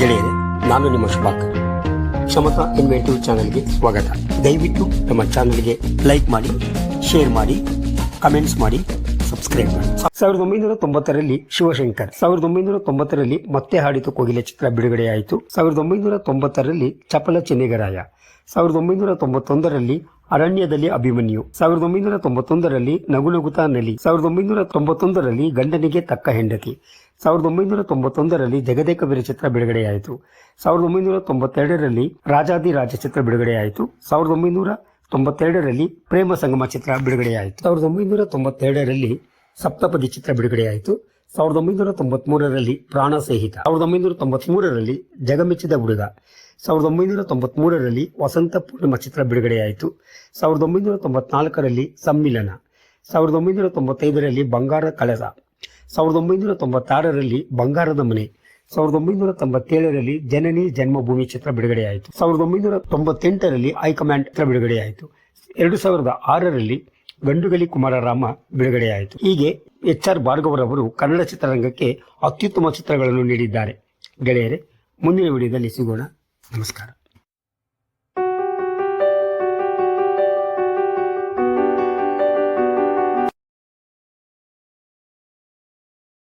ಗೆಳೆಯರೆ, ನಾನು ನಿಮ್ಮ ಶುಭಾಕರ್ ಕ್ಷಮತಾ ಇನ್ವೆಂಟಿವ್ ಚಾನೆಲ್ಗೆ ಸ್ವಾಗತ. ದಯವಿಟ್ಟು ನಮ್ಮ ಚಾನೆಲ್ಗೆ ಲೈಕ್ ಮಾಡಿ, ಶೇರ್ ಮಾಡಿ, ಕಮೆಂಟ್ಸ್ ಮಾಡಿ, ಸಬ್ಸ್ಕ್ರೈಬ್ ಮಾಡಿ. ಸಾವಿರದ ಒಂಬೈನೂರ ತೊಂಬತ್ತರಲ್ಲಿ ಶಿವಶಂಕರ್, ಸಾವಿರದ ಒಂಬೈನೂರ ತೊಂಬತ್ತರಲ್ಲಿ ಮತ್ತೆ ಹಾಡಿತು ಕೋಗಿಲೆ ಚಿತ್ರ ಬಿಡುಗಡೆಯಾಯಿತು, ಸಾವಿರದ ಒಂಬೈನೂರ ತೊಂಬತ್ತರಲ್ಲಿ ಚಪಲ ಚೆನ್ನಿಗರಾಯ, ಸಾವಿರದ ಒಂಬೈನೂರ ತೊಂಬತ್ತೊಂದರಲ್ಲಿ ಅರಣ್ಯದಲ್ಲಿ ಅಭಿಮನ್ಯು, ಸಾವಿರದ ಒಂಬೈನೂರ ತೊಂಬತ್ತೊಂದರಲ್ಲಿ ನಗುನಗುತಾ ನಲಿ, ಸಾವಿರದ ಒಂಬೈನೂರ ತೊಂಬತ್ತೊಂದರಲ್ಲಿ ಗಂಡನಿಗೆ ತಕ್ಕ ಹೆಂಡತಿ ಸಾವಿರದ ಒಂಬೈನೂರ ತೊಂಬತ್ತೊಂದರಲ್ಲಿ ಜಗದೇಕ ವೀರ ಚಿತ್ರ ಬಿಡುಗಡೆಯಾಯಿತು. ಸಾವಿರದ ಒಂಬೈನೂರ ತೊಂಬತ್ತೆರಡರಲ್ಲಿ ರಾಜಾದಿ ರಾಜ ಚಿತ್ರ ಬಿಡುಗಡೆಯಾಯಿತು. ಸಾವಿರದ ಒಂಬೈನೂರ ತೊಂಬತ್ತೆರಡರಲ್ಲಿ ಪ್ರೇಮ ಸಂಗಮ ಚಿತ್ರ ಬಿಡುಗಡೆಯಾಯಿತು. ಸಾವಿರದ ಒಂಬೈನೂರ ತೊಂಬತ್ತೆರಡರಲ್ಲಿ ಸಪ್ತಪದಿ ಚಿತ್ರ ಬಿಡುಗಡೆಯಾಯಿತು. ಸಾವಿರದ ಒಂಬೈನೂರ ತೊಂಬತ್ಮೂರರಲ್ಲಿ ಪ್ರಾಣ ಸಹಿತ. ಸಾವಿರದ ಒಂಬೈನೂರ ತೊಂಬತ್ಮೂರರಲ್ಲಿ ಜಗಮೆಚ್ಚಿದ ಹುಡುಗ. ಸಾವಿರದ ಒಂಬೈನೂರ ತೊಂಬತ್ಮೂರರಲ್ಲಿ ವಸಂತ ಪೂರ್ಣಿಮಾ ಚಿತ್ರ ಬಿಡುಗಡೆಯಾಯಿತು. ಸಾವಿರದ ಒಂಬೈನೂರ ತೊಂಬತ್ನಾಲ್ಕರಲ್ಲಿ ಸಮ್ಮಿಲನ. ಸಾವಿರದ ಒಂಬೈನೂರ ತೊಂಬತ್ತೈದರಲ್ಲಿ ಬಂಗಾರ ಕಳಸ. ಸಾವಿರದ ಒಂಬೈನೂರ ತೊಂಬತ್ತಾರರಲ್ಲಿ ಬಂಗಾರದ ಮನೆ, ಸಾವಿರದ ಒಂಬೈನೂರ ತೊಂಬತ್ತೇಳರಲ್ಲಿ ಜನನಿ ಜನ್ಮಭೂಮಿ ಚಿತ್ರ ಬಿಡುಗಡೆಯಾಯಿತು, ಸಾವಿರದ ಒಂಬೈನೂರ ತೊಂಬತ್ತೆಂಟರಲ್ಲಿ ಹೈಕಮಾಂಡ್ ಚಿತ್ರ ಬಿಡುಗಡೆಯಾಯಿತು, ಎರಡು ಸಾವಿರದ ಆರರಲ್ಲಿ ಗಂಡುಗಲಿ ಕುಮಾರರಾಮ ಬಿಡುಗಡೆಯಾಯಿತು. ಹೀಗೆ ಎಚ್ ಆರ್ ಭಾರ್ಗವರವರು ಕನ್ನಡ ಚಿತ್ರರಂಗಕ್ಕೆ ಅತ್ಯುತ್ತಮ ಚಿತ್ರಗಳನ್ನು ನೀಡಿದ್ದಾರೆ. ಗೆಳೆಯರೆ, ಮುಂದಿನ ವಿಡಿಯೋದಲ್ಲಿ ಸಿಗೋಣ. ನಮಸ್ಕಾರ.